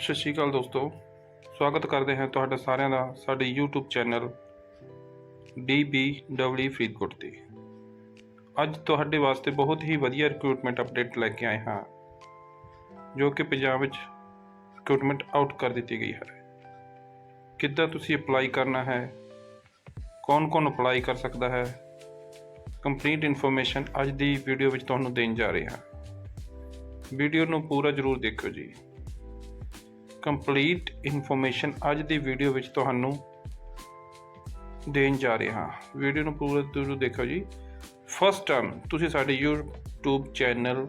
ਸਤਿ ਸ਼੍ਰੀ ਅਕਾਲ ਦੋਸਤੋ। ਸਵਾਗਤ ਕਰਦੇ ਹਾਂ ਤੁਹਾਡਾ ਸਾਰਿਆਂ ਦਾ ਸਾਡੇ YouTube ਚੈਨਲ DBW ਫਰੀਦਕੋਟ ਤੇ। ਅੱਜ ਤੁਹਾਡੇ ਵਾਸਤੇ ਬਹੁਤ ਹੀ ਵਧੀਆ ਰਿਕਰੂਟਮੈਂਟ ਅਪਡੇਟ ਲੈ ਕੇ ਆਏ ਹਾਂ, ਜੋ ਕਿ ਪੰਜਾਬ ਵਿੱਚ ਰਿਕਰੂਟਮੈਂਟ ਆਊਟ ਕਰ ਦਿੱਤੀ ਗਈ ਹੈ। ਕਿੱਦਾਂ ਤੁਸੀਂ ਅਪਲਾਈ ਕਰਨਾ ਹੈ, ਕੌਣ-ਕੌਣ ਅਪਲਾਈ ਕਰ ਸਕਦਾ ਹੈ ਕੰਪਲੀਟ ਇਨਫੋਰਮੇਸ਼ਨ ਅੱਜ ਦੀ ਵੀਡੀਓ ਵਿੱਚ ਤੁਹਾਨੂੰ ਦੇਣ ਜਾ ਰਹੇ ਹਾਂ। ਵੀਡੀਓ ਨੂੰ ਪੂਰਾ ਜ਼ਰੂਰ ਦੇਖਿਓ ਜੀ। ਕੰਪਲੀਟ ਇਨਫੋਰਮੇਸ਼ਨ ਅੱਜ ਦੀ ਵੀਡੀਓ ਵਿੱਚ ਤੁਹਾਨੂੰ ਦੇਣ ਜਾ ਰਿਹਾ ਹਾਂ। ਵੀਡੀਓ ਨੂੰ ਪੂਰਾ ਜ਼ਰੂਰ ਦੇਖੋ ਜੀ। ਫਸਟ ਟਾਈਮ ਤੁਸੀਂ ਸਾਡੇ YouTube ਚੈਨਲ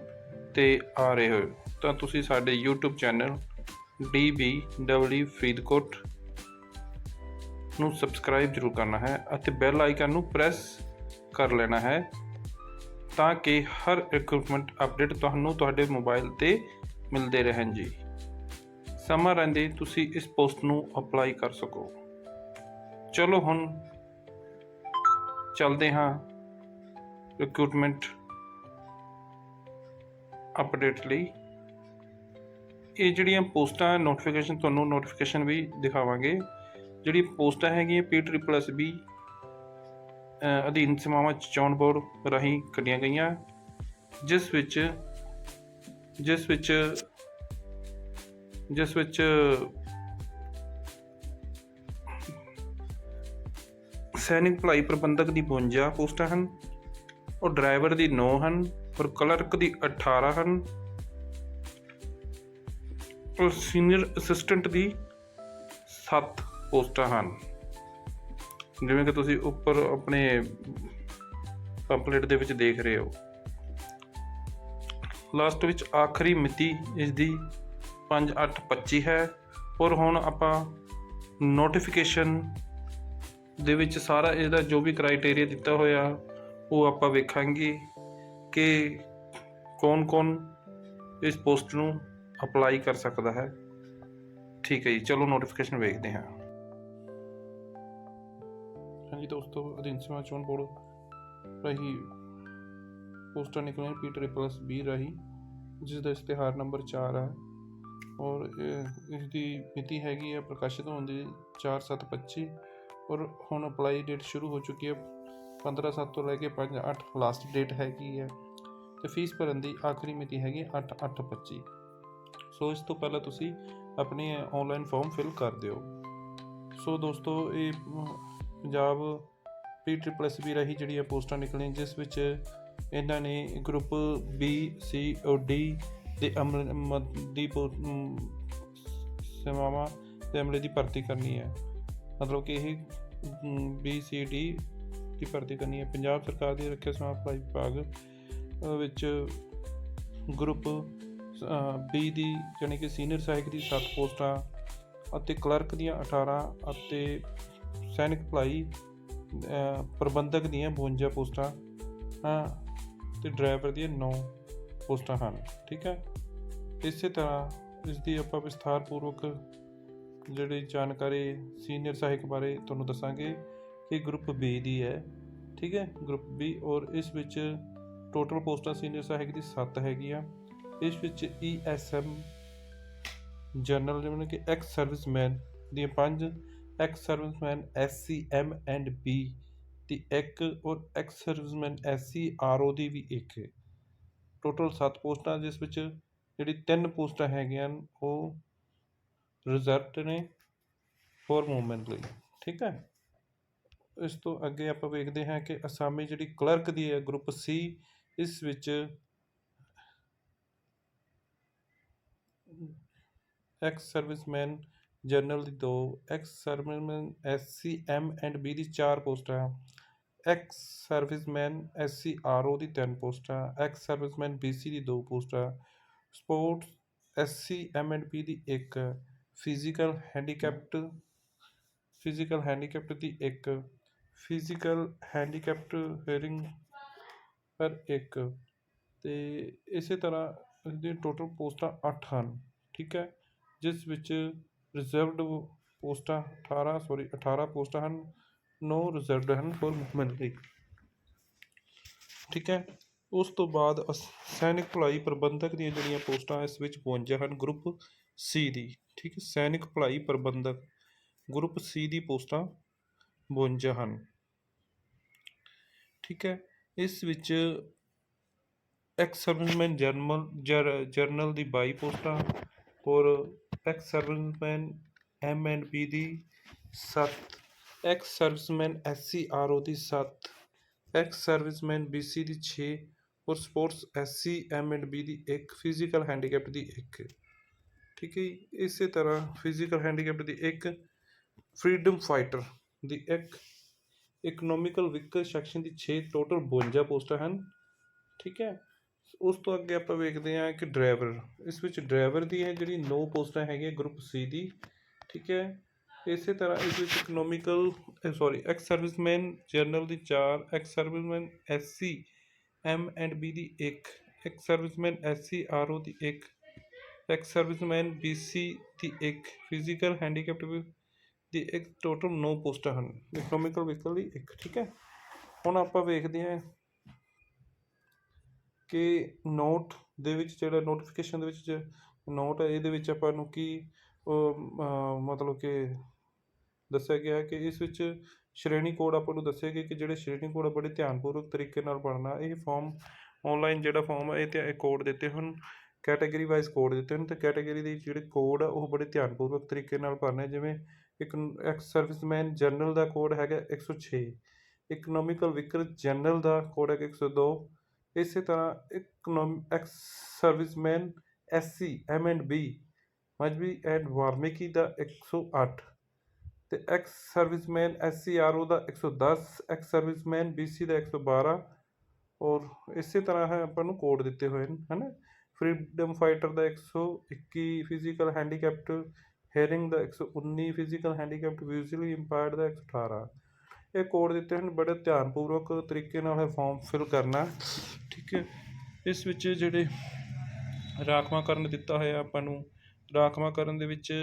ਤੇ ਆ ਰਹੇ ਹੋ, ਤਾਂ ਤੁਸੀਂ ਸਾਡੇ YouTube ਚੈਨਲ DBW ਫਰੀਦਕੋਟ ਨੂੰ ਸਬਸਕ੍ਰਾਈਬ ਜ਼ਰੂਰ ਕਰਨਾ ਹੈ ਅਤੇ ਬੈਲ ਆਈਕਨ ਨੂੰ ਪ੍ਰੈਸ ਕਰ ਲੈਣਾ ਹੈ ਤਾਂ ਕਿ ਹਰ ਰਿਕਰੂਟਮੈਂਟ ਅਪਡੇਟ ਤੁਹਾਨੂੰ ਤੁਹਾਡੇ ਮੋਬਾਈਲ ਤੇ ਮਿਲਦੇ ਰਹਿਣ ਜੀ। ਸਮਾਂ ਰਹਿੰਦੇ, ਤੁਸੀਂ ਇਸ ਪੋਸਟ ਨੂੰ ਅਪਲਾਈ ਕਰ ਸਕੋ। ਚਲੋ ਹੁਣ ਚੱਲਦੇ ਹਾਂ ਰਿਕਰੂਟਮੈਂਟ ਅਪਡੇਟ ਲਈ। ਇਹ ਜਿਹੜੀਆਂ ਪੋਸਟਾਂ ਨੋਟੀਫਿਕੇਸ਼ਨ ਤੁਹਾਨੂੰ ਨੋਟੀਫਿਕੇਸ਼ਨ ਵੀ ਦਿਖਾਵਾਂਗੇ। ਜਿਹੜੀ ਪੋਸਟਾਂ ਹੈਗੀਆਂ ਪੀ ਟ੍ਰਿਪਲ ਐਸ ਬੀ ਅਧੀਨ ਸੇਵਾਵਾਂ ਚੋਣ ਬੋਰਡ ਰਾਹੀਂ ਕੱਢੀਆਂ ਗਈਆਂ। ਜਿਸ ਵਿੱਚ ਜਿਸ ਵਿੱਚ ਜਿਸ ਵਿੱਚ ਸੈਨਿਕ ਭਲਾਈ ਪ੍ਰਬੰਧਕ ਦੀ 52 ਪੋਸਟਾਂ ਹਨ ਔਰ ਡਰਾਈਵਰ ਦੀ 9 ਹਨ, ਔਰ ਕਲਰਕ ਦੀ 18 ਹਨ, ਔਰ ਸੀਨੀਅਰ ਅਸਿਸਟੈਂਟ ਦੀ 7 ਪੋਸਟਾਂ ਹਨ। ਜਿਵੇਂ ਕਿ ਤੁਸੀਂ ਉੱਪਰ ਆਪਣੇ ਪੰਪਲੇਟ ਦੇ ਵਿੱਚ ਦੇਖ ਰਹੇ ਹੋ। ਲਾਸਟ ਵਿੱਚ ਆਖਰੀ ਮਿਤੀ ਇਸ ਦੀ 5825 ਹੈ। ਔਰ ਹੁਣ ਆਪਾਂ ਨੋਟੀਫਿਕੇਸ਼ਨ ਦੇ ਵਿੱਚ ਸਾਰਾ ਇਹਦਾ ਜੋ ਵੀ ਕ੍ਰਾਈਟੇਰੀਆ ਦਿੱਤਾ ਹੋਇਆ, ਉਹ ਆਪਾਂ ਵੇਖਾਂਗੇ ਕਿ ਕੌਣ-ਕੌਣ ਇਸ ਪੋਸਟ ਨੂੰ ਅਪਲਾਈ ਕਰ ਸਕਦਾ ਹੈ। ਠੀਕ ਹੈ ਜੀ, ਚਲੋ ਨੋਟੀਫਿਕੇਸ਼ਨ ਵੇਖਦੇ ਹਾਂ। ਹਾਂਜੀ ਦੋਸਤੋ, ਅਧੀਨ ਸੇਵਾ ਚੋਣ ਬੋਰਡ ਰਹੀ ਪੋਸਟਾਂ ਨਿਕਲੀਆਂ ਪੀ ਟ੍ਰਿਪਲ ਬੀ ਰਹੀ ਜਿਸ ਦਾ ਇਸ਼ਤਿਹਾਰ ਨੰਬਰ 4 ਹੈ ਔਰ ਇਹ- ਇਸ ਦੀ ਮਿਤੀ ਹੈਗੀ ਹੈ ਪ੍ਰਕਾਸ਼ਿਤ ਹੋਣ ਦੀ 4/7/25 ਔਰ ਹੁਣ ਅਪਲਾਈ ਡੇਟ ਸ਼ੁਰੂ ਹੋ ਚੁੱਕੀ ਹੈ 15/7 ਤੋਂ ਲੈ ਕੇ 5/8 ਲਾਸਟ ਡੇਟ ਹੈਗੀ ਹੈ ਤੇ ਫੀਸ ਭਰਨ ਦੀ ਆਖਰੀ ਮਿਤੀ ਹੈਗੀ 8/8/25 ਸੋ ਇਸ ਤੋਂ ਪਹਿਲਾਂ ਤੁਸੀਂ ਆਪਣੀ ਆਨਲਾਈਨ ਫਾਰਮ ਫਿਲ ਕਰ ਦਿਓ। ਸੋ ਦੋਸਤੋ, ਇਹ Punjab P triple S B ਰਹੀ ਜਿਹੜੀਆਂ ਪੋਸਟਾਂ ਨਿਕਲੀਆਂ, ਜਿਸ ਵਿੱਚ ਇਹਨਾਂ ਨੇ ਗਰੁੱਪ ਬੀ ਸੀ ਔਰ ਡੀ ਦੇ ਅਮਲ ਮ- ਦੀ ਸੇਵਾਵਾਂ ਦੇ ਅਮਲੇ ਦੀ ਭਰਤੀ ਕਰਨੀ ਹੈ। ਮਤਲਬ ਕਿ ਇਹ ਬੀ ਸੀ ਡੀ ਦੀ ਭਰਤੀ ਕਰਨੀ ਹੈ। ਪੰਜਾਬ ਸਰਕਾਰ ਦੀ ਰੱਖਿਆ ਸੇਵਾ ਭਲਾਈ ਵਿਭਾਗ ਵਿੱਚ ਗਰੁੱਪ ਬੀ ਦੀ ਯਾਨੀ ਕਿ ਸੀਨੀਅਰ ਸਹਾਇਕ ਦੀ 7 ਪੋਸਟਾਂ ਅਤੇ ਕਲਰਕ ਦੀਆਂ 18 ਅਤੇ ਸੈਨਿਕ ਭਲਾਈ ਪ੍ਰਬੰਧਕ ਦੀਆਂ 52 ਪੋਸਟਾਂ ਹਾਂ ਤੇ ਡਰਾਈਵਰ ਦੀਆਂ 9 ਪੋਸਟਾਂ ਹਨ, ਠੀਕ ਹੈ? ਇਸੇ ਤਰ੍ਹਾਂ ਇਸ ਦੀ ਆਪਾਂ ਵਿਸਥਾਰਪੂਰਵਕ ਜਿਹੜੀ ਜਾਣਕਾਰੀ ਸੀਨੀਅਰ ਸਹਾਇਕ ਬਾਰੇ ਤੁਹਾਨੂੰ ਦੱਸਾਂਗੇ ਕਿ ਗਰੁੱਪ ਬੀ ਦੀ ਹੈ, ਠੀਕ ਹੈ? ਗਰੁੱਪ ਬੀ ਔਰ ਇਸ ਵਿੱਚ ਟੋਟਲ ਪੋਸਟਾਂ ਸੀਨੀਅਰ ਸਹਾਇਕ ਦੀ 7 ਹੈਗੀਆਂ। ਇਸ ਵਿੱਚ ਈ ਐਸ ਐਮ ਜਨਰਲ ਜਿਵੇਂ ਕਿ ਐਕਸ ਸਰਵਿਸਮੈਨ ਦੀਆਂ 5 ex serviceman S C M and B ਦੀ ਇੱਕ ਔਰ ex serviceman S C R O ਦੀ ਵੀ ਇੱਕ ਹੈ। ਟੋਟਲ 7 ਪੋਸਟਾਂ, ਜਿਸ ਵਿੱਚ ਜਿਹੜੀ ਤਿੰਨ ਪੋਸਟਾਂ ਹੈਗੀਆਂ, ਉਹ ਰਿਜ਼ਰਵਡ ਨੇ ਫੋਰ ਮੂਵਮੈਂਟ ਲਈ, ਠੀਕ ਹੈ? ਇਸ ਤੋਂ ਅੱਗੇ ਆਪਾਂ ਵੇਖਦੇ ਹਾਂ ਕਿ ਅਸਾਮੀ ਜਿਹੜੀ ਕਲਰਕ ਦੀ ਹੈ ਗਰੁੱਪ ਸੀ ਇਸ ਵਿੱਚ ਐਕਸ ਸਰਵਿਸਮੈਨ ਜਨਰਲ ਦੀ ਦੋ ex serviceman S C M and B ਦੀ ਚਾਰ ਪੋਸਟਾਂ। Ex serviceman S C R O ਦੀ ਤਿੰਨ ਪੋਸਟਾਂ ਐਕਸ ਸਰਵਿਸਮੈਨ ਬੀ ਸੀ ਦੀ ਦੋ ਪੋਸਟਾਂ sports S C M and P ਦੀ ਇੱਕ ਫਿਜ਼ੀਕਲ ਹੈਂਡੀਕੈਪਟ ਫਿਜ਼ੀਕਲ ਹੈਂਡੀਕੈਪਟ ਦੀ ਇੱਕ ਫਿਜ਼ੀਕਲ ਹੈਂਡੀਕੈਪਟ ਹੀਅਰਿੰਗ ਪਰ ਇੱਕ। ਤੇ ਇਸੇ ਤਰ੍ਹਾਂ ਇਹਦੀ ਟੋਟਲ ਪੋਸਟਾਂ 8 ਹਨ, ਠੀਕ ਹੈ? ਜਿਸ ਵਿੱਚ ਰਿਜ਼ਰਵਡ ਪੋਸਟਾਂ 18 ਸੌਰੀ 18 ਪੋਸਟਾਂ ਹਨ। 9 ਰਿਜ਼ਰਵਡ ਹਨ ਫॉर ਮੂਵਮੈਂਟ ਲਈ। ਠੀਕ ਹੈ? ਉਸ ਤੋਂ ਬਾਅਦ ਅਸ- ਸੈਨਿਕ ਭਲਾਈ ਪ੍ਰਬੰਧਕ ਦੀਆਂ ਜਿਹੜੀਆਂ ਪੋਸਟਾਂ ਇਸ ਵਿੱਚ 52 ਹਨ ਗਰੁੱਪ ਸੀ ਦੀ। ਠੀਕ ਹੈ? ਸੈਨਿਕ ਭਲਾਈ ਪ੍ਰਬੰਧਕ ਗਰੁੱਪ ਸੀ ਦੀ ਪੋਸਟਾਂ 52 ਹਨ। ਠੀਕ ਹੈ? ਇਸ ਵਿੱਚ ਐਕਸ ਸਰਵਿਸਮੈਨ ਜਰਨਲ ਜਰ- ਜਰਨਲ ਦੀ 22 ਪੋਸਟਾਂ ਔਰ ex serviceman M and P the 7 ex serviceman S C R O the 7 ex serviceman B C ਦੀ 6 ਔਰ sports S C M and B the 1 physical handicapped ਦੀ 1 ਠੀਕ ਹੈ ਜੀ। ਇਸੇ ਤਰ੍ਹਾਂ ਫਿਜ਼ੀਕਲ ਹੈਂਡੀਕੈਪਟ ਦੀ 1 ਫਰੀडम ਫਾਈਟਰ ਦੀ 1 ਇਕਨੋਮਿਕਲ ਵੀਕਲ ਸੈਕਸ਼ਨ ਦੀ 6 ਟੋਟਲ 52 ਪੋਸਟਾਂ ਹਨ। ਠੀਕ ਹੈ? ਉਸ ਤੋਂ ਅੱਗੇ ਆਪਾਂ ਵੇਖਦੇ ਹਾਂ ਕਿ ਡਰਾਈਵਰ ਇਸ ਵਿੱਚ ਡਰਾਈਵਰ ਦੀ ਹੈ ਜਿਹੜੀ 9 ਪੋਸਟਾਂ ਹੈਗੀਆਂ ਗਰੁੱਪ ਸੀ ਦੀ। ਠੀਕ ਹੈ? ਇਸੇ ਤਰ੍ਹਾਂ ਇਸ ਵਿੱਚ economical sorry ex serviceman general the 4 ex serviceman S C M and B the 1 ex serviceman S C R O the 1 ex serviceman B C ਦੀ 1 ਫਿਜ਼ੀਕਲ ਹੈਂਡੀਕੈਪਟ ਦੀ ਇੱਕ ਟੋਟਲ 9 ਪੋਸਟਾਂ ਹਨ। ਇਕਨੋਮਿਕਲ ਵਹੀਕਲ ਦੀ ਇੱਕ, ਠੀਕ ਹੈ? ਹੁਣ ਆਪਾਂ ਵੇਖਦੇ ਹਾਂ ਕਿ ਨੋਟ ਦੇ ਵਿੱਚ ਜਿਹੜਾ ਨੋਟੀਫਿਕੇਸ਼ਨ ਦੇ ਵਿੱਚ ਨੋਟ ਹੈ, ਇਹਦੇ ਵਿੱਚ ਆਪਾਂ ਨੂੰ ਕੀ ਮਤਲਬ ਕਿ ਦੱਸਿਆ ਗਿਆ ਹੈ ਕਿ ਇਸ ਵਿੱਚ ਸ਼੍ਰੇਣੀ ਕੋਡ ਆਪਾਂ ਨੂੰ ਦੱਸਿਆ ਗਿਆ ਕਿ ਜਿਹੜੇ ਸ਼੍ਰੇਣੀ ਕੋਡ ਆ, ਬੜੇ ਧਿਆਨਪੂਰਵਕ ਤਰੀਕੇ ਨਾਲ ਪੜ੍ਹਨਾ ਇਹ ਫਾਰਮ ਆਨਲਾਈਨ ਜਿਹੜਾ ਫਾਰਮ ਹੈ ਇਹ ਤੇ ਕੋਡ ਦਿੱਤੇ ਹਨ ਕੈਟਾਗਰੀ ਵਾਈਜ਼ ਕੋਡ ਦਿੱਤੇ ਹਨ, ਤੇ ਕੈਟਾਗਰੀ ਦੇ ਜਿਹੜੇ ਕੋਡ ਆ, ਉਹ ਬੜੇ ਧਿਆਨਪੂਰਵਕ ਤਰੀਕੇ ਨਾਲ ਭਰਨੇ ਜਿਵੇਂ ਇੱਕ ਐਕਸ ਸਰਵਿਸਮੈਨ ਜਨਰਲ ਦਾ ਕੋਡ ਹੈਗਾ 106 ਇਕਨੋਮਿਕਲ ਵਿਕਰ ਜਨਰਲ ਦਾ ਕੋਡ ਹੈਗਾ 102 ਇਸੇ ਤਰ੍ਹਾਂ ਇਕਨੋਮ ex serviceman SC M and B Mazhabi and Valmiki ਦਾ 108 ਤੇ ਐਕਸ ਸਰਵਿਸਮੈਨ ਐਸਸੀ ਆਰਓ ਦਾ 110 ਐਕਸ ਸਰਵਿਸਮੈਨ ਬੀਸੀ ਦਾ 112 ਔਰ ਇਸੇ ਤਰ੍ਹਾਂ ਹੈ ਆਪਾਂ ਨੂੰ ਕੋਡ ਦਿੱਤੇ ਹੋਏ ਨੇ, ਹਨਾ? ਫਰੀडम ਫਾਈਟਰ ਦਾ 121 ਫਿਜ਼ੀਕਲ ਹੈਂਡੀਕੈਪਟ ਹੈਰਿੰਗ ਦਾ 119 ਫਿਜ਼ੀਕਲ ਹੈਂਡੀਕੈਪਟ ਵਿਜ਼ੂਅਲੀ ਇੰਪਾਇਰਡ ਦਾ 118 ਇਹ ਕੋਡ ਦਿੱਤੇ ਹਨ ਬੜੇ ਧਿਆਨਪੂਰਵਕ ਤਰੀਕੇ ਨਾਲ ਇਹ ਫਾਰਮ ਫਿਲ ਕਰਨਾ, ਠੀਕ ਹੈ? ਇਸ ਵਿੱਚ ਜਿਹੜੇ ਰਾਖਵਾਂਕਰਨ ਦਿੱਤਾ ਹੋਇਆ ਆਪਾਂ ਨੂੰ, ਰਾਖਵਾਂਕਰਨ ਦੇ ਵਿੱਚ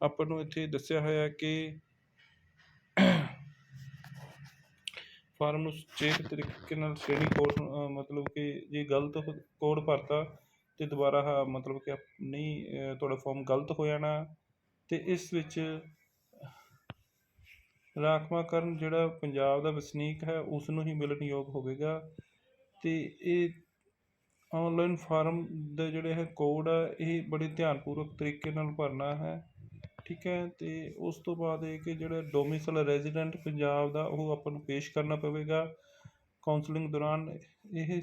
ਆਪਾਂ ਨੂੰ ਇੱਥੇ ਦੱਸਿਆ ਹੋਇਆ ਕਿ ਫਾਰਮ ਨੂੰ ਸੁਚੇਤ ਤਰੀਕੇ ਨਾਲ ਸ਼੍ਰੇਣੀ ਕੋਡ ਮਤਲਬ ਕਿ ਜੇ ਗਲਤ ਕੋਡ ਭਰਤਾ ਤੇ ਦੁਬਾਰਾ ਮਤਲਬ ਕਿ ਨਹੀਂ ਤੁਹਾਡਾ ਫਾਰਮ ਗਲਤ ਹੋ ਜਾਣਾ ਤੇ ਇਸ ਵਿੱਚ ਰਾਖਵਾਂਕਰਨ ਜਿਹੜਾ ਪੰਜਾਬ ਦਾ ਵਸਨੀਕ ਹੈ ਉਸ ਨੂੰ ਹੀ ਮਿਲਣਯੋਗ ਹੋਵੇਗਾ ਤੇ ਇਹ ਆਨਲਾਈਨ ਫਾਰਮ ਦੇ ਜਿਹੜੇ ਹੈ ਕੋਡ ਆ, ਇਹ ਬੜੇ ਧਿਆਨਪੂਰਵਕ ਤਰੀਕੇ ਨਾਲ ਭਰਨਾ ਹੈ। ਠੀਕ ਹੈ ਅਤੇ ਉਸ ਤੋਂ ਬਾਅਦ ਇਹ ਕਿ ਜਿਹੜਾ ਡੋਮਿਸਲ ਰੈਜ਼ੀਡੈਂਟ ਪੰਜਾਬ ਦਾ ਉਹ ਆਪਾਂ ਨੂੰ ਪੇਸ਼ ਕਰਨਾ ਪਵੇਗਾ ਕਾਉਂਸਲਿੰਗ ਦੌਰਾਨ। ਇਹ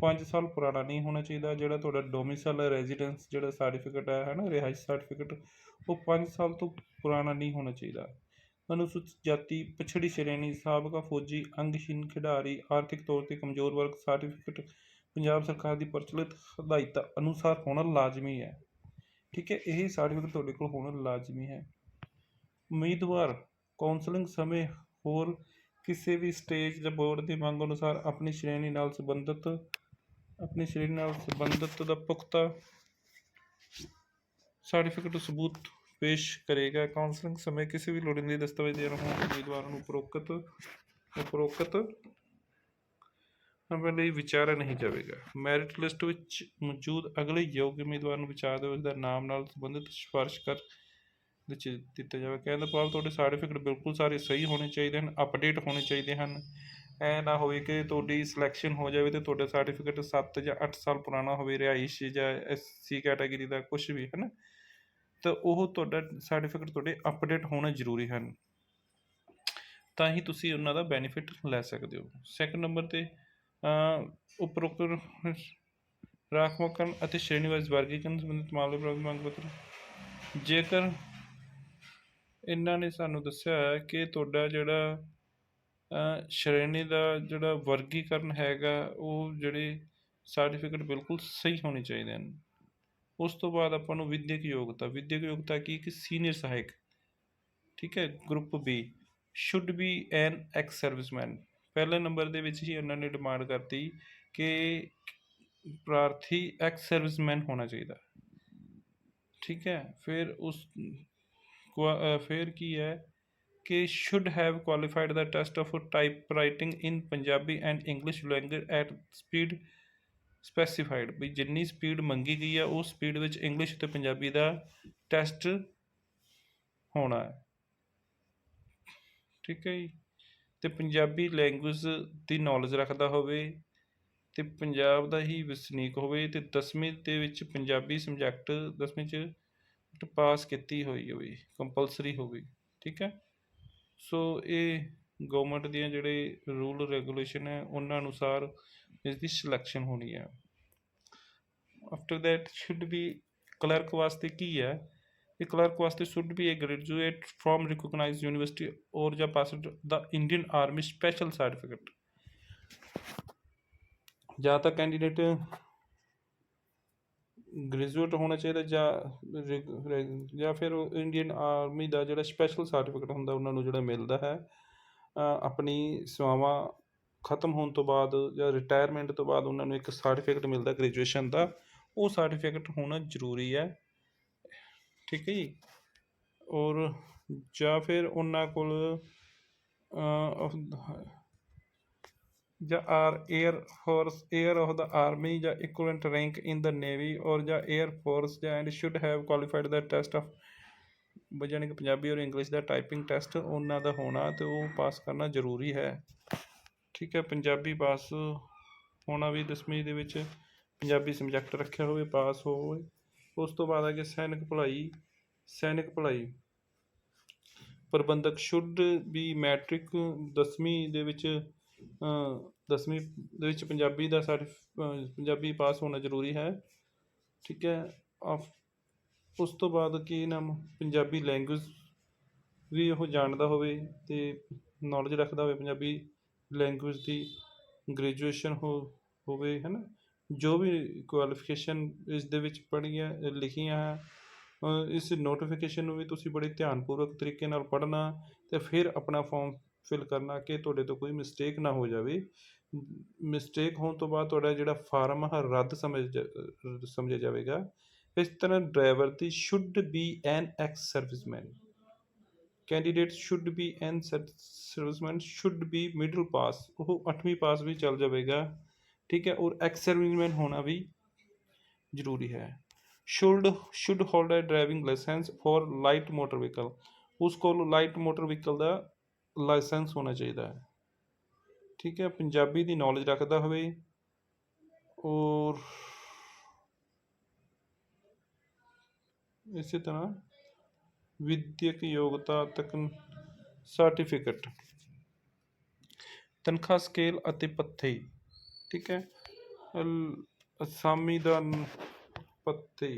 5 ਸਾਲ ਪੁਰਾਣਾ ਨਹੀਂ ਹੋਣਾ ਚਾਹੀਦਾ ਜਿਹੜਾ ਤੁਹਾਡਾ ਡੋਮਿਸਲ ਰੈਜ਼ੀਡੈਂਸ ਜਿਹੜਾ ਸਰਟੀਫਿਕੇਟ ਹੈ ਹੈ ਨਾ, ਰਿਹਾਇਸ਼ ਸਰਟੀਫਿਕੇਟ ਉਹ 5 ਸਾਲ ਤੋਂ ਪੁਰਾਣਾ ਨਹੀਂ ਹੋਣਾ ਚਾਹੀਦਾ। ਅਨੁਸੂਚਿਤ ਜਾਤੀ, ਪਛੜੀ ਸ਼੍ਰੇਣੀ, ਸਾਬਕਾ ਫੌਜੀ ਅੰਗਹੀਨ ਖਿਡਾਰੀ, ਆਰਥਿਕ ਤੌਰ ਤੇ ਕਮਜ਼ੋਰ ਵਰਗ ਸਰਟੀਫਿਕੇਟ ਪੰਜਾਬ ਸਰਕਾਰ ਦੀ ਪ੍ਰਚਲਿਤ ਹਦਾਇਤਾਂ ਅਨੁਸਾਰ ਹੋਣਾ ਲਾਜ਼ਮੀ ਹੈ। ਠੀਕ ਹੈ, ਇਹ ਸਰਟੀਫਿਕੇਟ ਤੁਹਾਡੇ ਕੋਲ ਹੋਣਾ ਲਾਜ਼ਮੀ ਹੈ। ਉਮੀਦਵਾਰ ਕਾਉਂਸਲਿੰਗ ਸਮੇਂ ਹੋਰ ਕਿਸੇ ਵੀ ਸਟੇਜ ਜਾਂ ਬੋਰਡ ਦੀ ਮੰਗ ਅਨੁਸਾਰ ਆਪਣੀ ਸ਼੍ਰੇਣੀ ਨਾਲ ਸੰਬੰਧਿਤ, ਆਪਣੀ ਸ਼੍ਰੇਣੀ ਨਾਲ ਸੰਬੰਧਿਤ ਦਾ ਪੁਖਤਾ ਸਰਟੀਫਿਕੇਟ ਸਬੂਤ ਪੇਸ਼ ਕਰੇਗਾ। ਕਾਉਂਸਲਿੰਗ ਸਮੇਂ ਕਿਸੇ ਵੀ ਲੋੜੀਂਦੇ ਦਸਤਾਵੇਜ਼ ਦੇਣ ਹੋਣ ਉਮੀਦਵਾਰ ਨੂੰ ਉਪਰੋਕਤ ਉਪਰੋਕਤ ਆਪਣੇ ਲਈ ਵਿਚਾਰਿਆ ਨਹੀਂ ਜਾਵੇਗਾ। ਮੈਰਿਟ ਲਿਸਟ ਵਿੱਚ ਮੌਜੂਦ ਅਗਲੇ ਯੋਗ ਉਮੀਦਵਾਰ ਨੂੰ ਵਿਚਾਰ ਦੇ ਉਸ ਦਾ ਨਾਮ ਨਾਲ ਸੰਬੰਧਿਤ ਸਿਫਾਰਿਸ਼ ਕਰ ਵਿੱਚ ਦਿੱਤਾ ਜਾਵੇ। ਕਹਿਣ ਦਾ ਭਾਵ ਤੁਹਾਡੇ ਸਰਟੀਫਿਕੇਟ ਬਿਲਕੁਲ ਸਾਰੇ ਸਹੀ ਹੋਣੇ ਚਾਹੀਦੇ ਹਨ ਅਪਡੇਟ ਹੋਣੇ ਚਾਹੀਦੇ ਹਨ। ਐ ਨਾ ਹੋਵੇ ਕਿ ਤੁਹਾਡੀ ਸਿਲੈਕਸ਼ਨ ਹੋ ਜਾਵੇ ਤੇ ਤੁਹਾਡਾ ਸਰਟੀਫਿਕੇਟ 7 ਜਾਂ 8 ਸਾਲ ਪੁਰਾਣਾ ਹੋਵੇ, ਰਿਹਾਇਸ਼ ਜਾਂ ਐਸਸੀ ਕੈਟਾਗਰੀ ਦਾ ਕੁਝ ਵੀ ਹੈ ਨਾ ਤਾਂ ਉਹ ਤੁਹਾਡਾ ਸਰਟੀਫਿਕੇਟ ਤੁਹਾਡੇ ਅਪਡੇਟ ਹੋਣਾ ਜ਼ਰੂਰੀ ਹਨ। ਤਾਂ ਹੀ ਤੁਸੀਂ ਉਹਨਾਂ ਦਾ ਬੈਨੀਫਿਟ ਲੈ ਸਕਦੇ ਹੋ। ਸੈਕੰਡ ਨੰਬਰ ਤੇ ਉਪਰੋਕਤ ਰਾਖਵਾਂਕਰਨ ਅਤੇ ਸ਼੍ਰੇਣੀਵਾਈਜ਼ ਵਰਗੀਕਰਨ ਸੰਬੰਧਿਤ ਮਾਮਲੇ ਪ੍ਰਾਪਤ ਮੰਗ ਪੱਤਰ। ਜੇਕਰ ਇਹਨਾਂ ਨੇ ਸਾਨੂੰ ਦੱਸਿਆ ਹੈ ਕਿ ਤੁਹਾਡਾ ਜਿਹੜਾ ਸ਼੍ਰੇਣੀ ਦਾ ਜਿਹੜਾ ਵਰਗੀਕਰਨ ਹੈਗਾ, ਉਹ ਜਿਹੜੇ ਸਰਟੀਫਿਕੇਟ ਬਿਲਕੁਲ ਸਹੀ ਹੋਣੇ ਚਾਹੀਦੇ ਹਨ। ਉਸ ਤੋਂ ਬਾਅਦ ਆਪਾਂ ਨੂੰ ਵਿਦਿਅਕ ਯੋਗਤਾ ਵਿਦਿਅਕ ਯੋਗਤਾ ਕੀ ਕਿ ਸੀਨੀਅਰ ਸਹਾਇਕ, ਠੀਕ ਹੈ, group B should be an ex serviceman ਪਹਿਲੇ ਨੰਬਰ ਦੇ ਵਿੱਚ ਹੀ ਉਹਨਾਂ ਨੇ ਡਿਮਾਂਡ ਕਰਤੀ ਕਿ ਪ੍ਰਾਰਥੀ ਐਕਸ ਸਰਵਿਸਮੈਨ ਹੋਣਾ ਚਾਹੀਦਾ। ਠੀਕ ਹੈ, ਫਿਰ ਉਸ ਕੁਆ- ਫਿਰ ਕੀ ਹੈ ਕਿ should have qualified the test of type writing in Punjabi and English language at speed specified ਵੀ ਜਿੰਨੀ ਸਪੀਡ ਮੰਗੀ ਗਈ ਆ, ਉਸ ਸਪੀਡ ਵਿੱਚ ਇੰਗਲਿਸ਼ ਤੇ ਪੰਜਾਬੀ ਦਾ ਟੈਸਟ ਹੋਣਾ। ਹੈ ਠੀਕ ਹੈ ਜੀ। ਅਤੇ ਪੰਜਾਬੀ ਲੈਂਗੁਏਜ ਦੀ ਨੌਲੇਜ ਰੱਖਦਾ ਹੋਵੇ ਅਤੇ ਪੰਜਾਬ ਦਾ ਹੀ ਵਸਨੀਕ ਹੋਵੇ ਅਤੇ ਦਸਵੀਂ ਦੇ ਵਿੱਚ ਪੰਜਾਬੀ ਸਬਜੈਕਟ 10ਵੀਂ ਚ ਪਾਸ ਕੀਤੀ ਹੋਈ ਹੋਵੇ ਕੰਪਲਸਰੀ ਹੋਵੇ, ਠੀਕ ਹੈ? ਸੋ ਇਹ ਗਵਰਨਮੈਂਟ ਦੀਆਂ ਜਿਹੜੇ ਰੂਲ ਰੈਗੂਲੇਸ਼ਨ ਹੈ, ਉਹਨਾਂ ਅਨੁਸਾਰ ਇਸ ਦੀ ਸਿਲੈਕਸ਼ਨ ਹੋਣੀ ਹੈ। After that should be clerk ਵਾਸਤੇ ਕੀ ਹੈ? ਇਹ ਕਲਰਕ ਵਾਸਤੇ should be a graduate from recognized university or ਜਾਂ passed the Indian army special certificate ਜਾਂ ਤਾਂ ਕੈਂਡੀਡੇਟ ਗ੍ਰੈਜੂਏਟ ਹੋਣਾ ਚਾਹੀਦਾ ਜਾਂ ਜਾਂ ਫਿਰ ਇੰਡੀਅਨ ਆਰਮੀ ਦਾ ਜਿਹੜਾ ਸਪੈਸ਼ਲ ਸਰਟੀਫਿਕੇਟ ਹੁੰਦਾ, ਉਹਨਾਂ ਨੂੰ ਜਿਹੜਾ ਮਿਲਦਾ ਹੈ ਆਪਣੀ ਸੇਵਾਵਾਂ ਖਤਮ ਹੋਣ ਤੋਂ ਬਾਅਦ ਜਾਂ ਰਿਟਾਇਰਮੈਂਟ ਤੋਂ ਬਾਅਦ ਉਹਨਾਂ ਨੂੰ ਇੱਕ ਸਰਟੀਫਿਕੇਟ ਮਿਲਦਾ ਗ੍ਰੈਜੂਏਸ਼ਨ ਦਾ। ਉਹ ਸਰਟੀਫਿਕੇਟ ਹੋਣਾ ਜ਼ਰੂਰੀ ਹੈ। ਠੀਕ ਹੈ ਜੀ? ਔਰ ਜਾਂ ਫਿਰ ਉਹਨਾਂ ਕੋਲ ਜਾਂ or air force air of the army ਜਾਂ equivalent rank in the navy ਔਰ ਜਾਂ 에ਅਰ ਫੋਰਸ ਜਾਂ and should have qualified the test of ਜਾਨੀ ਕਿ ਪੰਜਾਬੀ ਔਰ ਇੰਗਲਿਸ਼ ਦਾ ਟਾਈਪਿੰਗ ਟੈਸਟ ਉਹਨਾਂ ਦਾ ਹੋਣਾ ਤੇ ਉਹ ਪਾਸ ਕਰਨਾ ਜ਼ਰੂਰੀ ਹੈ। ਠੀਕ ਹੈ, ਪੰਜਾਬੀ ਪਾਸ ਹੋਣਾ ਵੀ ਦਸਵੀਂ ਦੇ ਵਿੱਚ ਪੰਜਾਬੀ ਸਬਜੈਕਟ ਰੱਖਿਆ ਹੋਵੇ ਪਾਸ ਹੋਵੇ। ਉਸ ਤੋਂ ਬਾਅਦ ਆ ਗਿਆ ਸੈਨਿਕ ਭਲਾਈ ਸੈਨਿਕ ਭਲਾਈ। ਪ੍ਰਬੰਧਕ ਸ਼ੁੱਡ ਵੀ ਮੈਟ੍ਰਿਕ ਦਸਵੀਂ ਦੇ ਵਿੱਚ ਅ, ਦਸਵੀਂ ਦੇ ਵਿੱਚ ਪੰਜਾਬੀ ਦਾ ਸਰਟੀਫ ਪੰਜਾਬੀ ਪਾਸ ਹੋਣਾ ਜ਼ਰੂਰੀ ਹੈ। ਠੀਕ ਹੈ ਆਫ ਉਸ ਤੋਂ ਬਾਅਦ ਕੀ ਨਾਮ ਪੰਜਾਬੀ ਲੈਂਗੁਏਜ ਵੀ ਉਹ ਜਾਣਦਾ ਹੋਵੇ ਤੇ ਨੌਲੇਜ ਰੱਖਦਾ ਹੋਵੇ ਪੰਜਾਬੀ ਲੈਂਗੁਏਜ ਦੀ ਗ੍ਰੈਜੂਏਸ਼ਨ ਹੋ ਹੋਵੇ ਹੈ ਨਾ। ਜੋ ਵੀ ਕੁਆਲੀਫਿਕੇਸ਼ਨ ਇਸ ਦੇ ਵਿੱਚ ਪੜ੍ਹੀਆਂ, ਲਿਖੀਆਂ ਹੈ ਇਸ ਨੋਟੀਫਿਕੇਸ਼ਨ ਨੂੰ ਵੀ ਤੁਸੀਂ ਬੜੇ ਧਿਆਨਪੂਰਵਕ ਤਰੀਕੇ ਨਾਲ ਪੜ੍ਹਨਾ ਤੇ ਫਿਰ ਆਪਣਾ ਫਾਰਮ ਫਿਲ ਕਰਨਾ ਕਿ ਤੁਹਾਡੇ ਤੋਂ ਕੋਈ ਮਿਸਟੇਕ ਨਾ ਹੋ ਜਾਵੇ। ਮਿਸਟੇਕ ਹੋਣ ਤੋਂ ਬਾਅਦ ਤੁਹਾਡਾ ਜਿਹੜਾ ਫਾਰਮ ਹੈ, ਰੱਦ ਸਮਝ ਸਮਝਿਆ ਜਾਵੇਗਾ। ਇਸ ਤਰ੍ਹਾਂ driver the should be an ex serviceman candidate should be an serviceman should be middle pass ਉਹ 8ਵੀਂ ਪਾਸ ਵੀ ਚੱਲ ਜਾਵੇਗਾ। ਠੀਕ ਹੈ, ਔਰ ਐਕਸ ਸਰਵਿਸਮੈਨ ਹੋਣਾ ਵੀ ਜ਼ਰੂਰੀ ਹੈ। Should should hold a driving licence for light motor vehicle ਉਸ ਕੋਲ ਲਾਈਟ ਮੋਟਰ ਵਹੀਕਲ ਦਾ ਲਾਇਸੈਂਸ ਹੋਣਾ ਚਾਹੀਦਾ ਹੈ। ਠੀਕ ਹੈ, ਪੰਜਾਬੀ ਦੀ ਨੌਲੇਜ ਰੱਖਦਾ ਹੋਵੇ। ਔਰ ਇਸੇ ਤਰ੍ਹਾਂ ਵਿਦਿਅਕ ਯੋਗਤਾ ਤੱਕ ਸਰਟੀਫਿਕੇਟ ਤਨਖਾਹ ਸਕੇਲ ਅਤੇ ਪੱਥੇ। ਠੀਕ ਹੈ। ਅਸਾਮੀ ਦਾ ਪੱਤੇ,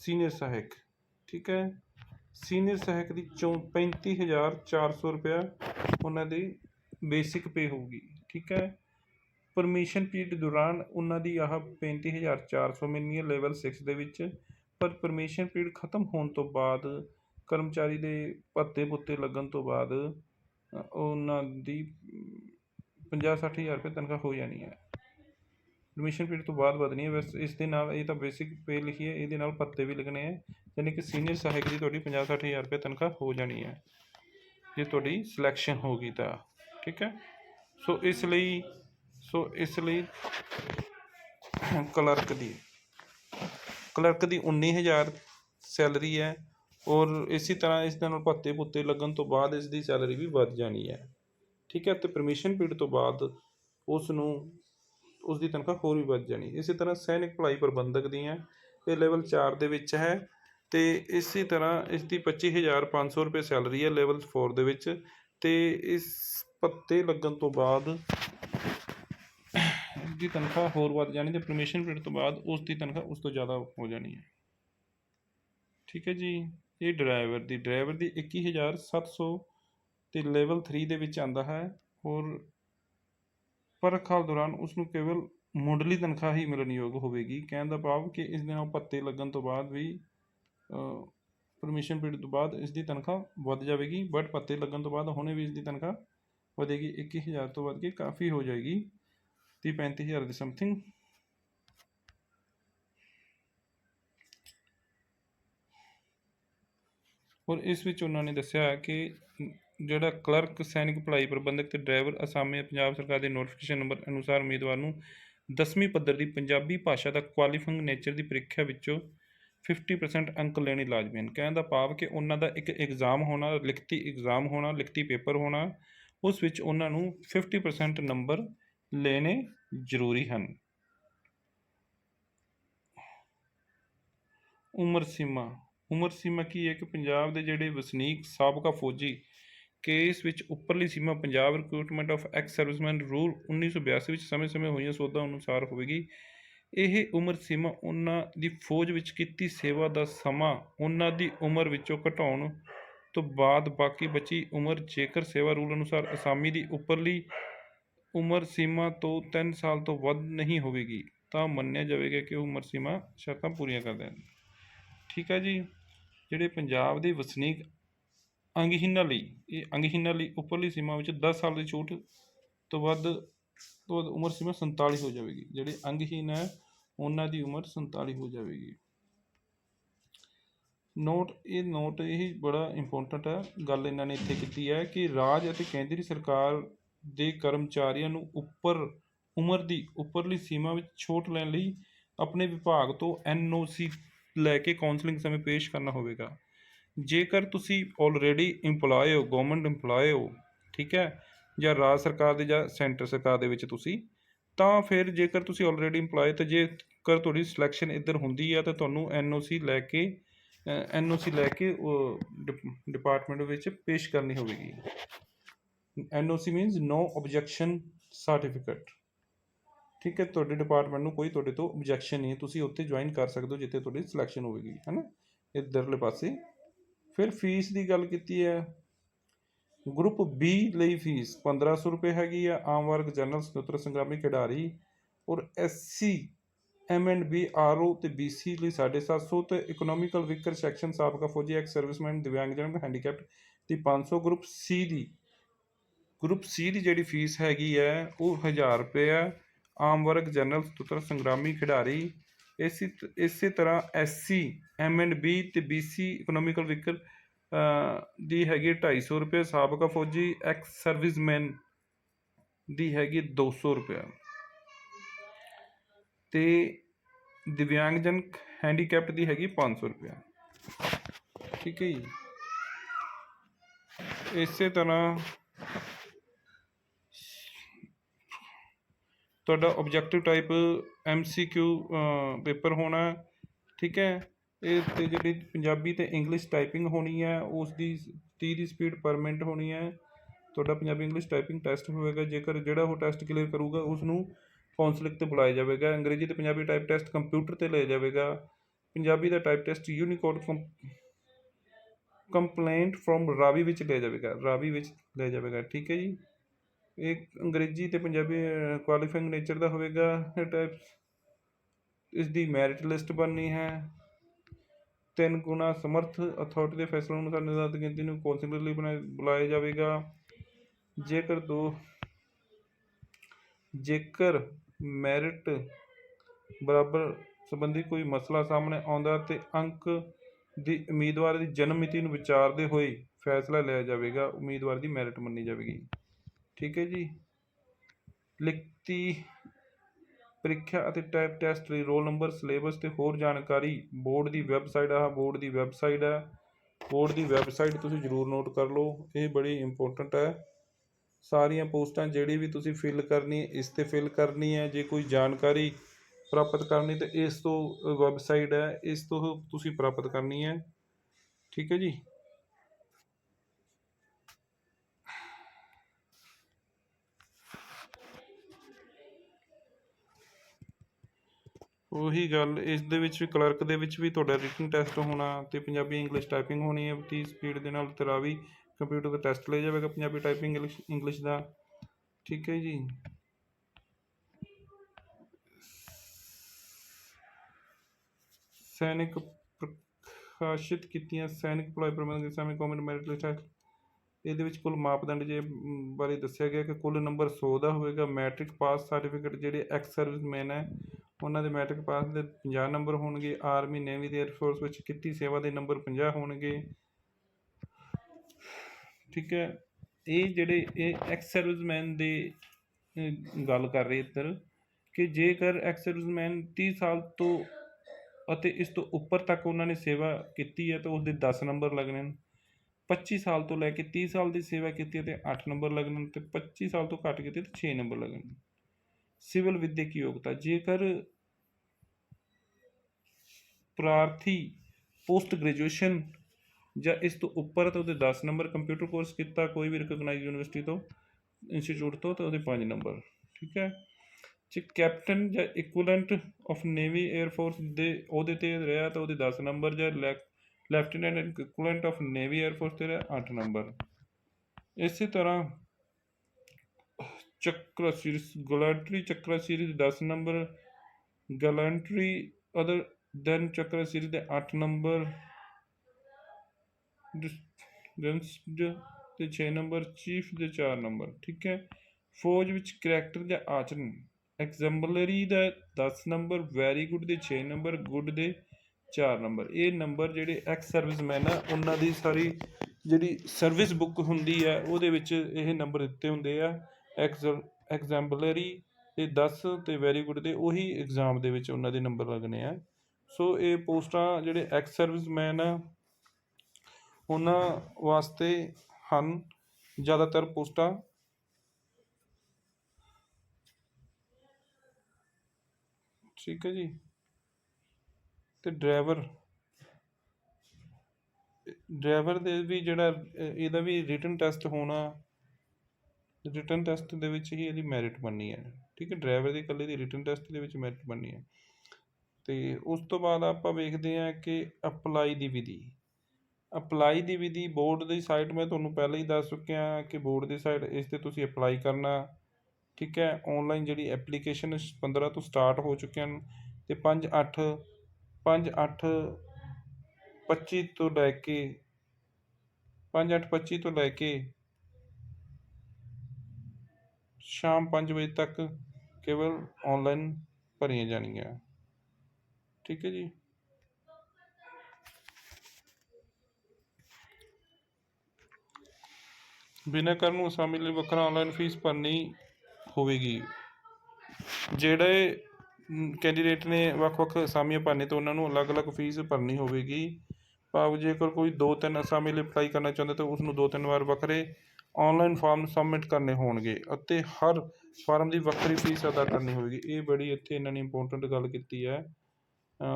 ਸੀਨੀਅਰ ਸਹਾਇਕ, ਠੀਕ ਹੈ। ਸੀਨੀਅਰ ਸਹਾਇਕ ਦੀ ਚੌ 35400 ਰੁਪਇਆ ਉਹਨਾਂ ਦੀ ਬੇਸਿਕ ਪੇ ਹੋਊਗੀ, ਠੀਕ ਹੈ। ਪਰਮਿਸ਼ਨ ਪੀਰੀਅਡ ਦੌਰਾਨ ਉਹਨਾਂ ਦੀ ਆਹ 35400 ਮਿਲਣੀ ਹੈ ਲੈਵਲ 6 ਦੇ ਵਿੱਚ, ਪਰ ਪਰਮਿਸ਼ਨ ਪੀਰੀਅਡ ਖਤਮ ਹੋਣ ਤੋਂ ਬਾਅਦ, ਕਰਮਚਾਰੀ ਦੇ ਭੱਤੇ ਪੁੱਤੇ ਲੱਗਣ ਤੋਂ ਬਾਅਦ ਉਹਨਾਂ ਦੀ 50 ਹਜ਼ਾਰ ਰੁਪਏ ਤਨਖਾਹ ਹੋ ਜਾਣੀ ਹੈ। ਐਡਮਿਸ਼ਨ ਪੀਰੀਅਡ ਤੋਂ ਬਾਅਦ ਵਧਣੀ ਹੈ। ਬਸ ਇਸ ਦੇ ਨਾਲ ਇਹ ਤਾਂ ਬੇਸਿਕ ਪੇ ਲਿਖੀ ਹੈ। ਇਹਦੇ ਨਾਲ ਭੱਤੇ ਵੀ ਲੱਗਣੇ ਹੈ। ਯਾਨੀ ਕਿ ਸੀਨੀਅਰ ਸਹਾਇਕ ਦੀ ਤੁਹਾਡੀ 50 ਹਜ਼ਾਰ ਰੁਪਏ ਤਨਖਾਹ ਹੋ ਜਾਣੀ ਹੈ। ਜੇ ਤੁਹਾਡੀ ਸਿਲੈਕਸ਼ਨ ਹੋ ਗਈ ਤਾਂ, ਠੀਕ ਹੈ? ਸੋ ਇਸ ਲਈ, ਸੋ ਇਸ ਲਈ ਕਲਰਕ ਦੀ ਕਲਰਕ ਦੀ 19000 ਸੈਲਰੀ ਹੈ। ਔਰ ਇਸੇ ਤਰ੍ਹਾਂ ਇਸ ਦੇ ਨਾਲ ਭੱਤੇ ਭੁੱਤੇ ਲੱਗਣ ਤੋਂ ਬਾਅਦ ਇਸ ਦੀ ਸੈਲਰੀ ਵੀ ਵੱਧ ਜਾਣੀ ਹੈ। ਠੀਕ ਹੈ, ਤੇ ਪਰਮਿਸ਼ਨ ਪੀਰੀਅਡ ਤੋਂ ਬਾਅਦ ਉਸ ਨੂੰ ਉਸ ਦੀ ਤਨਖਾਹ ਹੋਰ ਵੀ ਵੱਧ ਜਾਣੀ। ਇਸੇ ਤਰ੍ਹਾਂ ਸੈਨਿਕ ਭਲਾਈ ਪ੍ਰਬੰਧਕ ਦੀਆਂ ਇਹ ਲੈਵਲ 4 ਦੇ ਵਿੱਚ ਹੈ, ਤੇ ਇਸੇ ਤਰ੍ਹਾਂ ਇਸ ਦੀ 25500 ਰੁਪਏ ਸੈਲਰੀ ਹੈ ਲੈਵਲ 4 ਦੇ ਵਿੱਚ, ਤੇ ਇਸ ਪੱਤੇ ਲੱਗਣ ਤੋਂ ਬਾਅਦ ਇਸ ਦੀ ਤਨਖਾਹ ਹੋਰ ਵੱਧ ਜਾਣੀ ਤੇ ਪਰਮਿਸ਼ਨ ਪੀਰੀਅਡ ਤੋਂ ਬਾਅਦ ਉਸ ਦੀ ਤਨਖਾਹ ਉਸ ਤੋਂ ਜ਼ਿਆਦਾ ਹੋ ਜਾਣੀ ਹੈ। ਠੀਕ ਹੈ ਜੀ, ਇਹ ਡਰਾਈਵਰ ਦੀ ਡਰਾਈਵਰ ਦੀ 21700 ਅਤੇ ਲੈਵਲ 3 ਦੇ ਵਿੱਚ ਆਉਂਦਾ ਹੈ ਔਰ ਪਰਖ ਹਾਲ ਦੌਰਾਨ ਉਸ ਨੂੰ ਕੇਵਲ ਮੁੱਢਲੀ ਤਨਖਾਹ ਹੀ ਮਿਲਣਯੋਗ ਹੋਵੇਗੀ। ਕਹਿਣ ਦਾ ਭਾਵ ਕਿ ਇਸ ਦੇ ਨਾਲ ਪੱਤੇ ਲੱਗਣ ਤੋਂ ਬਾਅਦ ਵੀ ਪਰਮਿਸ਼ਨ ਪੀਰੀਅਡ ਤੋਂ ਬਾਅਦ ਇਸ ਦੀ ਤਨਖਾਹ ਵੱਧ ਜਾਵੇਗੀ ਬਟ ਪੱਤੇ ਲੱਗਣ ਤੋਂ ਬਾਅਦ ਹੁਣੇ ਵੀ ਇਸ ਦੀ ਤਨਖਾਹ ਵਧੇਗੀ। 21000 ਤੋਂ ਵੱਧ ਕੇ ਕਾਫੀ ਹੋ ਜਾਏਗੀ। ਤੀਹ ਪੈਂਤੀ ਹਜ਼ਾਰ ਦੇ ਸਮਥਿੰਗ ਔਰ ਇਸ ਵਿੱਚ ਉਹਨਾਂ ਨੇ ਦੱਸਿਆ ਹੈ ਕਿ ਜਿਹੜਾ ਕਲਰਕ, ਸੈਨਿਕ, ਭਲਾਈ ਪ੍ਰਬੰਧਕ ਤੇ ਡਰਾਈਵਰ ਅਸਾਮੀ ਪੰਜਾਬ ਸਰਕਾਰ ਦੇ ਨੋਟੀਫਿਕੇਸ਼ਨ ਨੰਬਰ ਅਨੁਸਾਰ ਉਮੀਦਵਾਰ ਨੂੰ ਦਸਵੀਂ ਪੱਧਰ ਦੀ ਪੰਜਾਬੀ ਭਾਸ਼ਾ ਦਾ ਕੁਆਲੀਫਾਈਂਗ ਨੇਚਰ ਦੀ ਪ੍ਰੀਖਿਆ ਵਿੱਚੋਂ 50% ਅੰਕ ਲੈਣੇ ਲਾਜ਼ਮੀ ਹਨ। ਕਹਿਣ ਦਾ ਭਾਵ ਕਿ ਉਹਨਾਂ ਦਾ ਇੱਕ ਐਗਜ਼ਾਮ ਹੋਣਾ, ਲਿਖਤੀ ਐਗਜ਼ਾਮ ਹੋਣਾ, ਲਿਖਤੀ ਪੇਪਰ ਹੋਣਾ, ਉਸ ਵਿੱਚ ਉਹਨਾਂ ਨੂੰ 50% ਨੰਬਰ ਲੈਣੇ ਜ਼ਰੂਰੀ ਹਨ। ਉਮਰ ਸੀਮਾ ਉਮਰ ਸੀਮਾ ਕੀ ਹੈ ਕਿ ਪੰਜਾਬ ਦੇ ਜਿਹੜੇ ਵਸਨੀਕ ਸਾਬਕਾ ਫੌਜੀ ਕੇਸ ਵਿੱਚ ਉੱਪਰਲੀ ਸੀਮਾ Punjab recruitment of ex serviceman rule 1982 ਵਿੱਚ ਸਮੇਂ-ਸਮੇਂ ਹੋਈਆਂ ਸੋਧਾਂ ਅਨੁਸਾਰ ਹੋਵੇਗੀ। ਇਹ ਉਮਰ ਸੀਮਾ ਉਹਨਾਂ ਦੀ ਫੌਜ ਵਿੱਚ ਕੀਤੀ ਸੇਵਾ ਦਾ ਸਮਾਂ ਉਹਨਾਂ ਦੀ ਉਮਰ ਵਿੱਚੋਂ ਘਟਾਉਣ ਤੋਂ ਬਾਅਦ ਬਾਕੀ ਬਚੀ ਉਮਰ ਜੇਕਰ ਸੇਵਾ ਰੂਲ ਅਨੁਸਾਰ ਅਸਾਮੀ ਦੀ ਉੱਪਰਲੀ ਉਮਰ ਸੀਮਾ ਤੋਂ 3 ਸਾਲ ਤੋਂ ਵੱਧ ਨਹੀਂ ਹੋਵੇਗੀ, ਤਾਂ ਮੰਨਿਆ ਜਾਵੇਗਾ ਕਿ ਉਹ ਉਮਰ ਸੀਮਾ ਸ਼ਰਤਾਂ ਪੂਰੀਆਂ ਕਰਦੇ ਹਨ। ਠੀਕ ਹੈ ਜੀ, ਜਿਹੜੇ ਪੰਜਾਬ ਦੇ ਵਸਨੀਕ ਅੰਗਹੀਣਾਂ ਲਈ, ਇਹ ਅੰਗਹੀਣਾਂ ਲਈ ਉੱਪਰਲੀ ਸੀਮਾ ਵਿੱਚ 10 ਸਾਲ ਦੀ ਛੂਟ ਤੋਂ ਵੱਧ ਤੋਂ ਵੱਧ ਉਮਰ ਸੀਮਾ 47 ਹੋ ਜਾਵੇਗੀ। ਜਿਹੜੇ ਅੰਗਹੀਣ ਹੈ, ਉਹਨਾਂ ਦੀ ਉਮਰ 47 ਹੋ ਜਾਵੇਗੀ। ਨੋਟ ਇਹ ਨੋਟ ਇਹ ਬੜਾ ਇੰਪੋਰਟੈਂਟ ਹੈ। ਗੱਲ ਇਹਨਾਂ ਨੇ ਇੱਥੇ ਕੀਤੀ ਹੈ ਕਿ ਰਾਜ ਅਤੇ ਕੇਂਦਰੀ ਸਰਕਾਰ ਦੇ ਕਰਮਚਾਰੀਆਂ ਨੂੰ ਉੱਪਰ, ਉਮਰ ਦੀ ਉੱਪਰਲੀ ਸੀਮਾ ਵਿੱਚ ਛੋਟ ਲੈਣ ਲਈ ਆਪਣੇ ਵਿਭਾਗ ਤੋਂ ਐਨਓਸੀ ਲੈ ਕੇ ਕਾਉਂਸਲਿੰਗ ਸਮੇਂ ਪੇਸ਼ ਕਰਨਾ ਹੋਵੇਗਾ। ਜੇਕਰ ਤੁਸੀਂ ਆਲਰੇਡੀ EMPLOYE ਹੋ ਗਵਰਨਮੈਂਟ EMPLOYE ਹੋ, ਠੀਕ ਹੈ, ਜਾਂ ਰਾਜ ਸਰਕਾਰ ਦੇ ਜਾਂ ਸੈਂਟਰ ਸਰਕਾਰ ਦੇ ਵਿੱਚ ਤੁਸੀਂ, ਤਾਂ ਫਿਰ ਜੇਕਰ ਤੁਸੀਂ ਆਲਰੇਡੀ EMPLOYE ਤੇ ਜੇਕਰ ਤੁਹਾਡੀ ਸਿਲੈਕਸ਼ਨ ਇੱਧਰ ਹੁੰਦੀ ਆ, ਤਾਂ ਤੁਹਾਨੂੰ ਐਨਓਸੀ ਲੈ ਕੇ ਐਨਓਸੀ ਲੈ ਕੇ ਡਿਪਾਰਟਮੈਂਟ ਵਿੱਚ ਪੇਸ਼ ਕਰਨੀ ਹੋਵੇਗੀ। NOC means no objection certificate ਠੀਕ ਹੈ, ਤੁਹਾਡੇ ਡਿਪਾਰਟਮੈਂਟ ਨੂੰ ਕੋਈ ਤੁਹਾਡੇ ਤੋਂ ਆਬਜੈਕਸ਼ਨ ਨਹੀਂ ਹੈ, ਤੁਸੀਂ ਉੱਥੇ ਜੁਆਇਨ ਕਰ ਸਕਦੇ ਹੋ, ਜਿੱਥੇ ਤੁਹਾਡੀ ਸਿਲੈਕਸ਼ਨ ਹੋਵੇਗੀ ਹੈ ਨਾ ਇੱਧਰਲੇ ਪਾਸੇ ਫਿਰ ਫੀਸ ਦੀ ਗੱਲ ਕੀਤੀ ਹੈ। ਗਰੁੱਪ ਬੀ ਲਈ ਫੀਸ 1500 ਰੁਪਏ ਹੈਗੀ ਆ, ਆਮ ਵਰਗ ਜਨਰਲ ਸੁਤੰਤਰ ਸੰਗਰਾਮੀ ਖਿਡਾਰੀ ਔਰ SC M and B RO ਤੇ ਬੀਸੀ ਲਈ 750 ਤੇ ਇਕਨੋਮਿਕਲ ਵਿਕਰ ਸੈਕਸ਼ਨ ਸਾਬਕਾ ਫੌਜੀ ਐਕਸ ਸਰਵਿਸਮੈਨ ਦਿਵਿਆਂਗਜਨ ਹੈਂਡੀਕੈਪਟ ਦੀ 500 ਗਰੁੱਪ ਸੀ ਦੀ। ਗਰੁੱਪ ਸੀ ਦੀ ਜਿਹੜੀ ਫੀਸ ਹੈਗੀ ਹੈ, ਉਹ 1000 ਰੁਪਏ ਹੈ ਆਮ ਵਰਗ ਜਨਰਲ ਸੁਤੰਤਰ ਸੰਗਰਾਮੀ ਖਿਡਾਰੀ। ਇਸੇ ਇਸੇ ਤਰ੍ਹਾਂ ਐਸਸੀ ਐਮ ਐਂਡ ਬੀ ਤੇ ਬੀਸੀ ਇਕਨੋਮਿਕਲ ਵਿਕਰ ਦੀ ਹੈਗੀ 250 ਰੁਪਏ, ਸਾਬਕਾ ਫੌਜੀ ਐਕਸ ਸਰਵਿਸਮੈਨ ਦੀ ਹੈਗੀ 200 ਰੁਪਏ ਤੇ ਦਿਵਿਆਂਗਜਨ ਹੈਂਡੀਕੈਪਟ ਦੀ ਹੈਗੀ 500 ਰੁਪਏ ਠੀਕ ਹੈ ਜੀ। ਇਸੇ ਤਰ੍ਹਾਂ ਤੁਹਾਡਾ ਆਬਜੈਕਟਿਵ ਟਾਈਪ ਐਮਸੀਕਿਊ ਪੇਪਰ ਹੋਣਾ, ਠੀਕ ਹੈ। ਇਹ ਤੇ ਜਿਹੜੀ ਪੰਜਾਬੀ ਤੇ ਇੰਗਲਿਸ਼ ਟਾਈਪਿੰਗ ਹੋਣੀ ਹੈ ਉਸ ਦੀ 30 ਦੀ ਸਪੀਡ ਪਰ ਮਿੰਟ ਹੋਣੀ ਹੈ। ਤੁਹਾਡਾ ਪੰਜਾਬੀ ਇੰਗਲਿਸ਼ ਟਾਈਪਿੰਗ ਟੈਸਟ ਹੋਵੇਗਾ, ਜੇਕਰ ਜਿਹੜਾ ਉਹ ਟੈਸਟ ਕਲੀਅਰ ਕਰੂਗਾ ਉਸ ਨੂੰ ਕਾਉਂਸਲਿੰਗ ਤੇ ਬੁਲਾਇਆ ਜਾਵੇਗਾ। ਅੰਗਰੇਜ਼ੀ ਤੇ ਪੰਜਾਬੀ ਟਾਈਪ ਟੈਸਟ ਕੰਪਿਊਟਰ ਤੇ ਲਿਆ ਜਾਵੇਗਾ। ਪੰਜਾਬੀ ਦਾ type test Unicode compliant from Raavi ਵਿੱਚ ਲਿਆ ਜਾਵੇਗਾ। ਰਾਵੀ ਵਿੱਚ ਲਿਆ ਜਾਵੇਗਾ, ਠੀਕ ਹੈ ਜੀ? ਇਹ ਅੰਗਰੇਜ਼ੀ ਤੇ ਪੰਜਾਬੀ ਕੁਆਲੀਫਾਈਂਗ ਨੇਚਰ ਦਾ ਹੋਵੇਗਾ। ਇਹ ਟਾਈਪ ਇਸ ਦੀ ਮੈਰਿਟ ਲਿਸਟ ਬਣਨੀ ਹੈ। ਤਿੰਨ ਗੁਣਾ ਸਮਰਥ ਅਥਾਰਟੀ ਦੇ ਫੈਸਲੇ ਅਨੁਸਾਰ ਨਿਰਧਾਰਿਤ ਗਿਣਤੀ ਨੂੰ ਕੌਂਸਲਰ ਲਈ ਬਣਾਇਆ ਬੁਲਾਇਆ ਜਾਵੇਗਾ। ਜੇਕਰ ਦੋ, ਜੇਕਰ ਮੈਰਿਟ ਬਰਾਬਰ ਸੰਬੰਧੀ ਕੋਈ ਮਸਲਾ ਸਾਹਮਣੇ ਆਉਂਦਾ ਤੇ ਅੰਕ ਦੀ ਉਮੀਦਵਾਰ ਦੀ ਜਨਮ ਮਿਤੀ ਨੂੰ ਵਿਚਾਰਦੇ ਹੋਏ ਫੈਸਲਾ ਲਿਆ ਜਾਵੇਗਾ, ਉਮੀਦਵਾਰ ਦੀ ਮੈਰਿਟ ਮੰਨੀ ਜਾਵੇਗੀ। ਠੀਕ ਹੈ ਜੀ। ਲਿਖਤੀ ਪ੍ਰੀਖਿਆ ਅਤੇ ਟਾਈਪ ਟੈਸਟ ਲਈ ਰੋਲ ਨੰਬਰ, ਸਿਲੇਬਸ ਤੇ ਹੋਰ ਜਾਣਕਾਰੀ ਬੋਰਡ ਦੀ ਵੈਬਸਾਈਟ ਆ, ਬੋਰਡ ਦੀ ਵੈਬਸਾਈਟ ਹੈ ਬੋਰਡ ਦੀ ਵੈਬਸਾਈਟ ਤੁਸੀਂ ਜ਼ਰੂਰ ਨੋਟ ਕਰ ਲਓ, ਇਹ ਬੜੀ ਇੰਪੋਰਟੈਂਟ ਹੈ ਸਾਰੀਆਂ ਪੋਸਟਾਂ ਜਿਹੜੀ ਵੀ ਤੁਸੀਂ ਫਿਲ ਕਰਨੀ, ਇਸ ਤੇ ਫਿਲ ਕਰਨੀ ਹੈ ਜੇ ਕੋਈ ਜਾਣਕਾਰੀ ਪ੍ਰਾਪਤ ਕਰਨੀ ਤਾਂ ਇਸ ਤੋਂ ਵੈਬਸਾਈਟ ਹੈ ਇਸ ਤੋਂ ਤੁਸੀਂ ਪ੍ਰਾਪਤ ਕਰਨੀ ਹੈ ਠੀਕ ਹੈ ਜੀ? ਉਹੀ ਗੱਲ, ਇਸ ਦੇ ਵਿੱਚ ਵੀ ਕਲਰਕ ਦੇ ਵਿੱਚ ਵੀ ਤੁਹਾਡਾ ਰਿਟਨ ਟੈਸਟ ਹੋਣਾ ਤੇ ਪੰਜਾਬੀ ਇੰਗਲਿਸ਼ ਟਾਈਪਿੰਗ ਹੋਣੀ ਹੈ 30 ਸਪੀਡ ਦੇ ਨਾਲ ਤੇਰਾ ਵੀ ਕੰਪਿਊਟਰ ਦਾ ਟੈਸਟ ਲੈ ਜਾਵੇਗਾ ਪੰਜਾਬੀ ਟਾਈਪਿੰਗ ਇੰਗਲਿਸ਼ ਇੰਗਲਿਸ਼ ਦਾ। ਠੀਕ ਹੈ ਜੀ? ਸੈਨਿਕ ਪ੍ਰਕਾਸ਼ਿਤ ਕੀਤੀਆਂ, ਸੈਨਿਕ ਭਲਾਈ ਪ੍ਰਬੰਧਨ ਦੇ ਸਾਹਮਣੇ ਗਵਰਨਮੈਂਟ ਮੈਰਿਟ ਲਿਸਟ ਹੈ। ਇਹਦੇ ਵਿੱਚ ਕੁੱਲ ਮਾਪਦੰਡ ਜੇ ਬਾਰੇ ਦੱਸਿਆ ਗਿਆ ਕਿ ਕੁੱਲ ਨੰਬਰ 100 ਦਾ ਹੋਵੇਗਾ ਮੈਟ੍ਰਿਕ ਪਾਸ ਸਰਟੀਫਿਕੇਟ ਜਿਹੜੇ ਐਕਸ ਸਰਵਿਸਮੈਨ ਹੈ ਉਹਨਾਂ ਦੇ ਮੈਟ੍ਰਿਕ ਪਾਸ ਦੇ 50 ਨੰਬਰ ਹੋਣਗੇ, ਆਰਮੀ, ਨੇਵੀ ਦੇ 에ਅਰਫੋਰਸ ਵਿੱਚ ਕੀਤੀ ਸੇਵਾ ਦੇ ਨੰਬਰ 50 ਹੋਣਗੇ। ਠੀਕ ਹੈ, ਇਹ ਜਿਹੜੇ ਇਹ ਐਕਸ ਸਰਵਿਸਮੈਨ ਦੇ ਗੱਲ ਕਰ ਰਹੇ ਇੱਧਰ ਕਿ ਜੇਕਰ ਐਕਸ ਸਰਵਿਸਮੈਨ 30 ਸਾਲ ਤੋਂ ਅਤੇ ਇਸ ਤੋਂ ਉੱਪਰ ਤੱਕ ਉਹਨਾਂ ਨੇ ਸੇਵਾ ਕੀਤੀ ਹੈ ਤਾਂ ਉਸ ਦੇ 10 ਨੰਬਰ ਲੱਗਣੇ ਨੇ। 25 ਸਾਲ ਤੋਂ ਲੈ ਕੇ 30 ਸਾਲ ਦੀ ਸੇਵਾ ਕੀਤੀ ਹੈ ਤੇ 8 ਨੰਬਰ ਲੱਗਣੇ ਨੇ ਤੇ 25 ਸਾਲ ਤੋਂ ਘੱਟ ਕੀਤੀ ਤੇ 6 ਨੰਬਰ ਲੱਗਣ ਸਿਵਲ ਵਿਦਿਅਕ ਯੋਗਤਾ, ਜੇਕਰ ਪ੍ਰਾਰਥੀ ਪੋਸਟ ਗ੍ਰੈਜੂਏਸ਼ਨ ਜਾਂ ਇਸ ਤੋਂ ਉੱਪਰ ਤਾਂ ਉਹਦੇ 10 ਨੰਬਰ ਕੰਪਿਊਟਰ ਕੋਰਸ ਕੀਤਾ, ਕੋਈ ਵੀ ਰਿਕਗਨਾਈਜ਼ਡ ਯੂਨੀਵਰਸਿਟੀ ਤੋਂ ਇੰਸਟੀਚਿਊਟ ਤੋਂ, ਤਾਂ ਉਹਦੇ 5 ਨੰਬਰ ਠੀਕ ਹੈ? ਜੇ ਕੈਪਟਨ ਜਾਂ equivalent of navy air force ਦੇ ਉਹਦੇ ਤੇ ਰਿਹਾ, ਤਾਂ ਉਹਦੇ 10 ਨੰਬਰ ਜਾਂ lieutenant and equivalent of navy air force ਤੇ ਰਿਹਾ 8 ਨੰਬਰ ਇਸੇ ਤਰ੍ਹਾਂ Chakra series, gallantry Chakra series 10 number, gallantry other than Chakra series ਦੇ 8 ਨੰਬਰ, ਡਿਸਟੈਂਸਡ ਤੇ 6 ਨੰਬਰ, ਚੀਫ ਦੇ 4 ਨੰਬਰ, ਠੀਕ ਹੈ? ਫੌਜ ਵਿੱਚ ਕਰੈਕਟਰ ਜਾਂ ਆਚਰਣ ਐਗਜ਼ੈਂਪਲਰੀ ਦਾ 10 ਨੰਬਰ ਵੈਰੀ ਗੁੱਡ ਦੇ 6 ਨੰਬਰ ਗੁੱਡ ਦੇ 4 ਨੰਬਰ, ਇਹ ਨੰਬਰ ਜਿਹੜੇ ਐਕਸ ਸਰਵਿਸਮੈਨ ਆ, ਉਹਨਾਂ ਦੀ ਸਾਰੀ ਜਿਹੜੀ ਸਰਵਿਸ ਬੁੱਕ ਹੁੰਦੀ ਹੈ, ਉਹਦੇ ਵਿੱਚ ਇਹ ਨੰਬਰ ਦਿੱਤੇ ਹੁੰਦੇ ਆ। ਐਗਜ਼ੈਂਪਲਰੀ ਤੇ 10 ਤੇ ਵੈਰੀ ਗੁੱਡ ਦੇ ਉਹੀ ਐਗਜ਼ਾਮ ਦੇ ਵਿੱਚ ਉਹਨਾਂ ਦੇ ਨੰਬਰ ਲੱਗਣੇ ਆ। ਸੋ ਇਹ ਪੋਸਟਾਂ ਜਿਹੜੇ ਐਕਸ ਸਰਵਿਸਮੈਨ ਆ, ਉਹਨਾਂ ਵਾਸਤੇ ਹਨ ਜ਼ਿਆਦਾਤਰ ਪੋਸਟਾਂ। ਠੀਕ ਹੈ ਜੀ। ਤੇ ਡਰਾਈਵਰ ਡਰਾਈਵਰ ਦੇ ਵੀ ਜਿਹੜਾ, ਇਹਦਾ ਵੀ ਰਿਟਨ ਟੈਸਟ ਹੋਣਾ ਰਿਟਨ ਟੈਸਟ ਦੇ ਵਿੱਚ ਹੀ ਇਹਦੀ ਮੈਰਿਟ ਬਣਨੀ ਹੈ। ਠੀਕ ਹੈ ਡਰਾਈਵਰ ਦੀ ਇਕੱਲੇ ਦੀ ਰਿਟਨ ਟੈਸਟ ਦੇ ਵਿੱਚ ਮੈਰਿਟ ਬਣਨੀ ਹੈ। ਤੇ ਉਸ ਤੋਂ ਬਾਅਦ ਆਪਾਂ ਵੇਖਦੇ ਹਾਂ ਕਿ ਅਪਲਾਈ ਦੀ ਵਿਧੀ। ਅਪਲਾਈ ਦੀ ਵਿਧੀ ਬੋਰਡ ਦੀ ਸਾਈਟ ਮੈਂ ਤੁਹਾਨੂੰ ਪਹਿਲਾਂ ਹੀ ਦੱਸ ਚੁੱਕਿਆ ਕਿ ਬੋਰਡ ਦੀ ਸਾਈਟ ਇਸ ਤੇ ਤੁਸੀਂ ਅਪਲਾਈ ਕਰਨਾ। ਠੀਕ ਹੈ ਆਨਲਾਈਨ ਜਿਹੜੀ ਐਪਲੀਕੇਸ਼ਨ 15 ਤੋਂ ਸਟਾਰਟ ਹੋ ਚੁੱਕੇ ਹਨ ਤੇ 5 8 5 8 25 ਤੋਂ ਲੈ ਕੇ 5 8 25 ਤੋਂ ਲੈ ਕੇ ਸ਼ਾਮ 5 ਵਜੇ ਤੱਕ ਕੇਵਲ ਆਨਲਾਈਨ ਭਰੀਆਂ ਜਾਣਗੀਆਂ ਠੀਕ ਹੈ ਜੀ। ਬਿਨਾਂ ਕਰਨ ਨੂੰ ਅਸਾਮੀ ਲਈ ਵੱਖਰਾ ਆਨਲਾਈਨ ਫੀਸ ਭਰਨੀ ਹੋਵੇਗੀ। ਜਿਹੜੇ ਕੈਂਡੀਡੇਟ ਨੇ ਵੱਖ-ਵੱਖ ਅਸਾਮੀਆਂ ਭਰਨੇ ਤਾਂ ਉਹਨਾਂ ਨੂੰ ਅਲੱਗ-ਅਲੱਗ ਫੀਸ ਭਰਨੀ ਹੋਵੇਗੀ। ਭਾਵ ਜੇਕਰ ਕੋਈ ਦੋ ਤਿੰਨ ਅਸਾਮੀ ਲਈ ਅਪਲਾਈ ਕਰਨਾ ਚਾਹੁੰਦਾ ਤਾਂ ਉਸ ਨੂੰ ਦੋ ਤਿੰਨ ਵਾਰ ਵੱਖਰੇ ਆਨਲਾਈਨ ਫਾਰਮ ਸਬਮਿਟ ਕਰਨੇ ਹੋਣਗੇ ਅਤੇ ਹਰ ਫਾਰਮ ਦੀ ਵੱਖਰੀ ਫੀਸ ਅਦਾ ਕਰਨੀ ਹੋਵੇਗੀ। ਇਹ ਬੜੀ ਇੱਥੇ ਇਹਨਾਂ ਨੇ ਇੰਪੋਰਟੈਂਟ ਗੱਲ ਕੀਤੀ ਹੈ।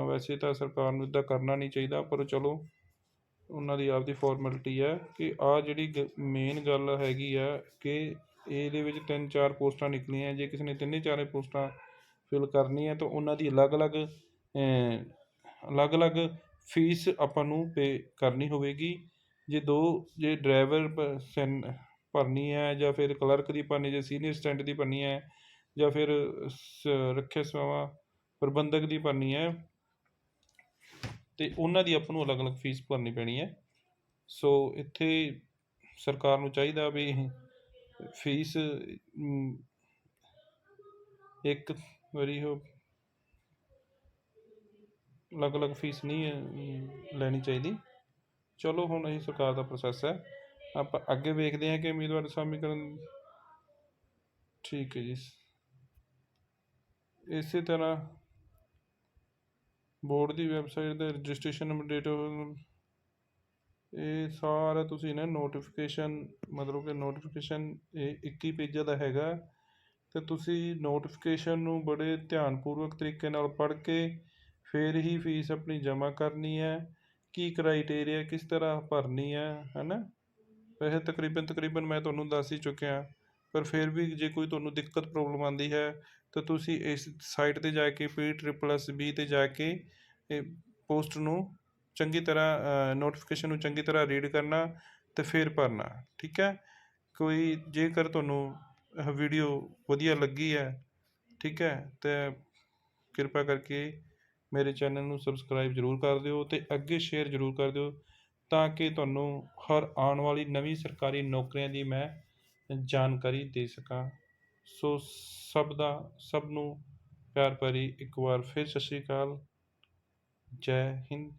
ਵੈਸੇ ਤਾਂ ਸਰਕਾਰ ਨੂੰ ਇਦਾਂ ਕਰਨਾ ਨਹੀਂ ਚਾਹੀਦਾ, ਪਰ ਚਲੋ, ਉਹਨਾਂ ਦੀ ਆਪਦੀ ਫਾਰਮੈਲਿਟੀ ਹੈ ਕਿ ਆ ਜਿਹੜੀ ਮੇਨ ਗੱਲ ਹੈਗੀ ਆ ਕਿ ਇਹਦੇ ਵਿੱਚ ਤਿੰਨ ਚਾਰ ਪੋਸਟਾਂ ਨਿਕਲੀਆਂ, ਜੇ ਕਿਸੇ ਨੇ ਤਿੰਨੇ ਚਾਰੇ ਪੋਸਟਾਂ ਫਿਲ ਕਰਨੀ ਹੈ ਤਾਂ ਉਹਨਾਂ ਦੀ ਅਲੱਗ-ਅਲੱਗ ਅਲੱਗ-ਅਲੱਗ ਫੀਸ ਆਪਾਂ ਨੂੰ ਪੇ ਕਰਨੀ ਹੋਵੇਗੀ। ਜੇ ਦੋ, ਜੇ ਡਰਾਈਵਰ ਭਰਨੀ ਹੈ ਜਾਂ ਫਿਰ ਕਲਰਕ ਦੀ ਭਰਨੀ ਜਾਂ ਸੀਨੀਅਰ ਸਟੈਂਡ ਦੀ ਭਰਨੀ ਹੈ ਜਾਂ ਫਿਰ ਸ- ਰੱਖਿਆ ਸੇਵਾ ਪ੍ਰਬੰਧਕ ਦੀ ਭਰਨੀ ਹੈ ਤੇ ਉਹਨਾਂ ਦੀ ਆਪਾਂ ਨੂੰ ਅਲੱਗ-ਅਲੱਗ ਫੀਸ ਭਰਨੀ ਪੈਣੀ ਹੈ। ਸੋ ਇੱਥੇ ਸਰਕਾਰ ਨੂੰ ਚਾਹੀਦਾ ਵੀ ਫੀਸ ਇੱਕ ਵਾਰੀ ਉਹ ਅਲੱਗ-ਅਲੱਗ ਫੀਸ ਨਹੀਂ ਲੈਣੀ ਚਾਹੀਦੀ। ਚਲੋ ਹੁਣ ਇਹ ਸਰਕਾਰ ਦਾ ਪ੍ਰੋਸੈਸ ਹੈ। ਆਪਾਂ ਅੱਗੇ ਵੇਖਦੇ ਹਾਂ ਕਿ ਉਮੀਦਵਾਰ ਸਮੀਕਰਨ ਠੀਕ ਹੈ ਜੀ। ਇਸੇ ਤਰ੍ਹਾਂ ਬੋਰਡ ਦੀ ਵੈਬਸਾਈਟ ਦਾ ਰਜਿਸਟ੍ਰੇਸ਼ਨ ਨੰਬਰ, ਡੇਟ ਇਹ ਸਾਰਾ ਤੁਸੀਂ ਨਾ ਨੋਟੀਫਿਕੇਸ਼ਨ, ਮਤਲਬ ਕਿ ਨੋਟੀਫਿਕੇਸ਼ਨ ਇਹ 21 ਪੇਜਾਂ ਦਾ ਹੈਗਾ। ਤੇ ਤੁਸੀਂ ਨੋਟੀਫਿਕੇਸ਼ਨ ਨੂੰ ਬੜੇ ਧਿਆਨਪੂਰਵਕ ਤਰੀਕੇ ਨਾਲ ਪੜ੍ਹ ਕੇ ਫਿਰ ਹੀ ਫੀਸ ਆਪਣੀ ਜਮ੍ਹਾਂ ਕਰਨੀ ਹੈ। ਕੀ ਕ੍ਰਾਈਟੇਰੀਆ ਕਿਸ ਤਰ੍ਹਾਂ ਭਰਨੀ ਹੈ ਹੈਨਾ ਵੈਸੇ ਤਕਰੀਬਨ ਤਕਰੀਬਨ ਮੈਂ ਤੁਹਾਨੂੰ ਦੱਸ ਹੀ ਚੁੱਕਿਆ। ਪਰ ਫਿਰ ਵੀ ਜੇ ਕੋਈ ਤੁਹਾਨੂੰ ਦਿੱਕਤ ਪ੍ਰੋਬਲਮ ਆਉਂਦੀ ਹੈ, ਤਾਂ ਤੁਸੀਂ ਇਸ ਸਾਈਟ ਤੇ ਜਾ ਕੇ ਪੀ ਟ੍ਰਿਪਲ ਐਸ ਬੀ ਤੇ ਜਾ ਕੇ, ਇਹ ਪੋਸਟ ਨੂੰ ਚੰਗੀ ਤਰ੍ਹਾਂ ਨੋਟੀਫਿਕੇਸ਼ਨ ਨੂੰ ਚੰਗੀ ਤਰ੍ਹਾਂ ਰੀਡ ਕਰਨਾ ਤੇ ਫਿਰ ਭਰਨਾ, ਠੀਕ ਹੈ? ਕੋਈ ਜੇਕਰ ਤੁਹਾਨੂੰ ਵੀਡੀਓ ਵਧੀਆ ਲੱਗੀ ਹੈ, ਠੀਕ ਹੈ, ਤੇ ਕਿਰਪਾ ਕਰਕੇ ਮੇਰੇ ਚੈਨਲ ਨੂੰ ਸਬਸਕ੍ਰਾਈਬ ਜ਼ਰੂਰ ਕਰ ਦਿਓ ਤੇ ਅੱਗੇ ਸ਼ੇਅਰ ਜ਼ਰੂਰ ਕਰ ਦਿਓ। ਤਾਂ ਕਿ ਤੁਹਾਨੂੰ ਹਰ ਆਉਣ ਵਾਲੀ ਨਵੀਂ ਸਰਕਾਰੀ ਨੌਕਰੀਆਂ ਦੀ ਮੈਂ ਜਾਣਕਾਰੀ ਦੇ ਸਕਾਂ। ਸੋ ਸਭ ਦਾ, ਸਭ ਨੂੰ ਪਿਆਰ ਭਰੀ ਇੱਕ ਵਾਰ ਫਿਰ ਸਤਿ ਸ਼੍ਰੀ ਅਕਾਲ। ਜੈ ਹਿੰਦ।